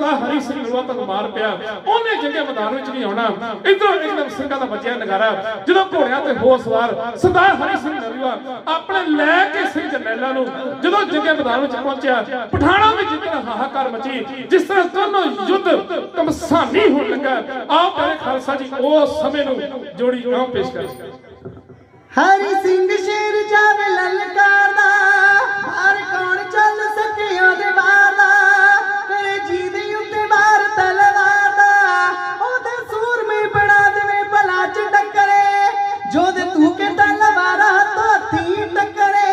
ਸਰਦਾਰ ਹਰੀ ਸਿੰਘ ਨਲੂਆ ਤੱਕ ਮਾਰ ਪਿਆ। ਉਹਨੇ ਜੰਗੇ ਮੈਦਾਨ ਵਿੱਚ ਨਹੀਂ ਆਉਣਾ। ਇਧਰੋਂ ਇੱਕਦਮ ਸਿੰਘਾਂ ਦਾ ਵੱਜਿਆ ਨਗਾਰਾ। ਜਦੋਂ ਘੋੜਿਆਂ ਤੇ ਹੋ ਸਵਾਰ ਸਰਦਾਰ ਹਰੀ ਸਿੰਘ ਨਲੂਆ ਆਪਣੇ ਲੈ ਕੇ ਸਿੰਘ ਜਰਨੈਲਾਂ ਨੂੰ ਜਦੋਂ ਜੰਗੇ ਮੈਦਾਨ ਵਿੱਚ ਪਹੁੰਚਿਆ, ਪਠਾਣਾ ਵਿੱਚ ਜਿੱਤਨਾ ਹਾਹਾਕਾਰ ਮਚੀ, ਜਿਸ ਤਰ੍ਹਾਂ ਦੋਨੋਂ ਯੁੱਧ ਕਮਸਾਨੀ ਹੋਣ ਲੱਗਾ। ਆਪ ਮੇਰੇ ਖਾਲਸਾ ਜੀ ਉਸ ਸਮੇਂ ਨੂੰ ਜੋੜੀ ਆਓ ਪੇਸ਼ ਕਰ। ਹਰੀ ਸਿੰਘ ਸ਼ੇਰ ਜੋ ਦੇ ਤੂੰ ਤਲਵਾਰਾਂ ਤੋਥੀ ਟੱਕਰੇ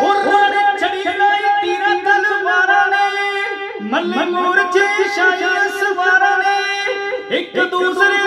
ਉਹਨਾਂ ਨੇ ਛੜੀ ਲਾਈ ਤੀਰਾਂ ਤਲਵਾਰਾਂ ਨੇ, ਮੱਲੇ ਮੋਰਚੇ, ਸ਼ਾਹੀ ਸਵਾਰਾਂ ਨੇ, ਇੱਕ ਦੂਸਰੇ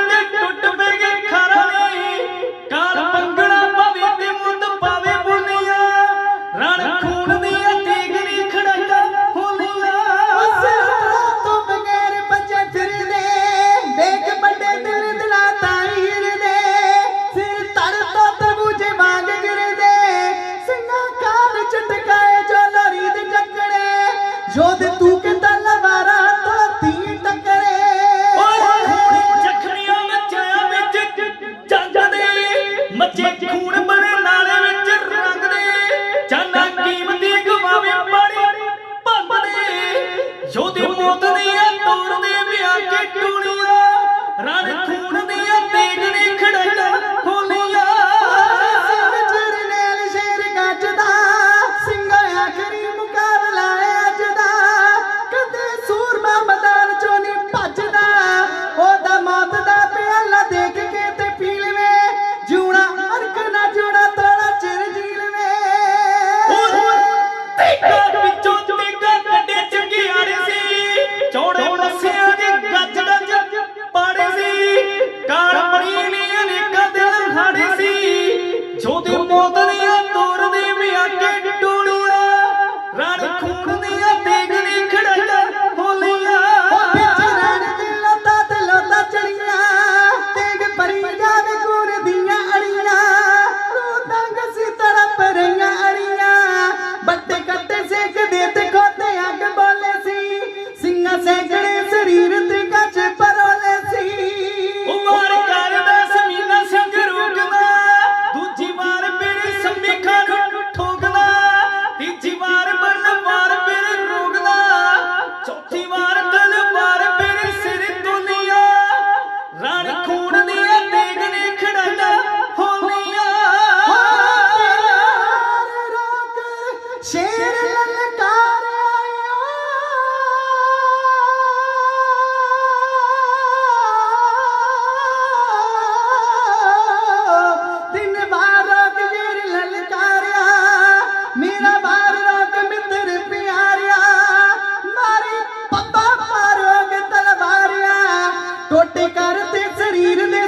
ਯੋਧੇ ਮੌਤ ਦੀਆਂ ਤੋੜਦੇ ਵਿਆਹ ਕੇ ਟੂਣੀਆਂ ਰਣ ਟੋਟੀ ਕਰਤੇ ਸਰੀਰ ਦੇ